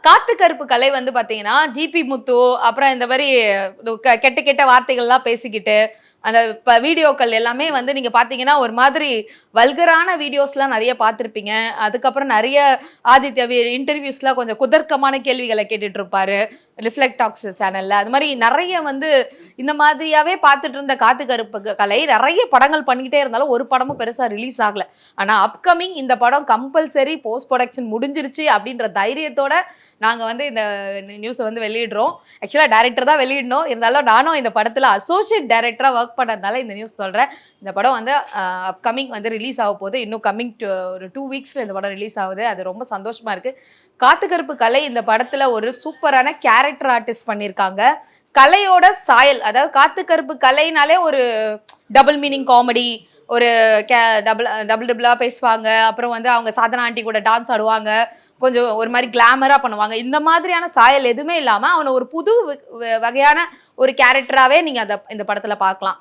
காத்து கருப்பு கலை வந்து பார்த்தீங்கன்னா ஜிபி முத்து அப்புறம் இந்த மாதிரி க- கெட்ட கெட்ட வார்த்தைகள்லாம் பேசிக்கிட்டு அந்த இப்போ வீடியோக்கள் எல்லாமே வந்து நீங்கள் பார்த்தீங்கன்னா ஒரு மாதிரி வல்கரான வீடியோஸ்லாம் நிறைய பார்த்துருப்பீங்க அதுக்கப்புறம் நிறைய ஆதித்யா இன்டர்வியூஸ்லாம் கொஞ்சம் குதர்க்கமான கேள்விகளை கேட்டுட்டு இருப்பாரு ரிஃப்ளெக்ட் டாக்ஸ் சேனலில் அது மாதிரி நிறைய வந்து இந்த மாதிரியாவே பார்த்துட்டு இருந்த காத்து கருப்பு கலை நிறைய படங்கள் பண்ணிக்கிட்டே இருந்தாலும் ஒரு படமும் பெருசாக ரிலீஸ் ஆகலை. ஆனால் அப்கமிங் இந்த படம் கம்பல்சரி போஸ்ட் ப்ரொடக்ஷன் முடிஞ்சிருச்சு அப்படின்ற தைரியத்தோட நாங்கள் வந்து இந்த நியூஸை வந்து வெளியிடுறோம். ஆக்சுவலாக டேரக்டர் தான் வெளியிடணும். இருந்தாலும் நானும் இந்த படத்தில் அசோசியேட் டேரக்டராக ஒர்க் ஒர்க் பண்ணதுனால இந்த நியூஸ் சொல்கிறேன் இந்த படம் வந்து அப்கமிங் வந்து ரிலீஸ் ஆக போகுது. இன்னும் கம்மிங் டூ ஒரு டூ வீக்ஸில் இந்த படம் ரிலீஸ் ஆகுது. அது ரொம்ப சந்தோஷமாக இருக்குது காத்துக்கருப்பு கலை இந்த படத்தில் ஒரு சூப்பரான கேரக்டர் ஆர்டிஸ்ட் பண்ணியிருக்காங்க கலையோட சாயல் அதாவது காத்துக்கருப்பு கலைனாலே ஒரு டபுள் மீனிங் காமெடி ஒரு கே டபுள் டபுள் டபுளாக பேசுவாங்க. அப்புறம் வந்து அவங்க சாதனா ஆண்டி கூட டான்ஸ் ஆடுவாங்க. கொஞ்சம் ஒரு மாதிரி கிளாமராக பண்ணுவாங்க. இந்த மாதிரியான சாயல் எதுவுமே இல்லாமல் அவனை ஒரு புது வ- வ- வகையான ஒரு கேரக்டராகவே நீங்கள் அதை இந்த படத்தில் பார்க்கலாம்.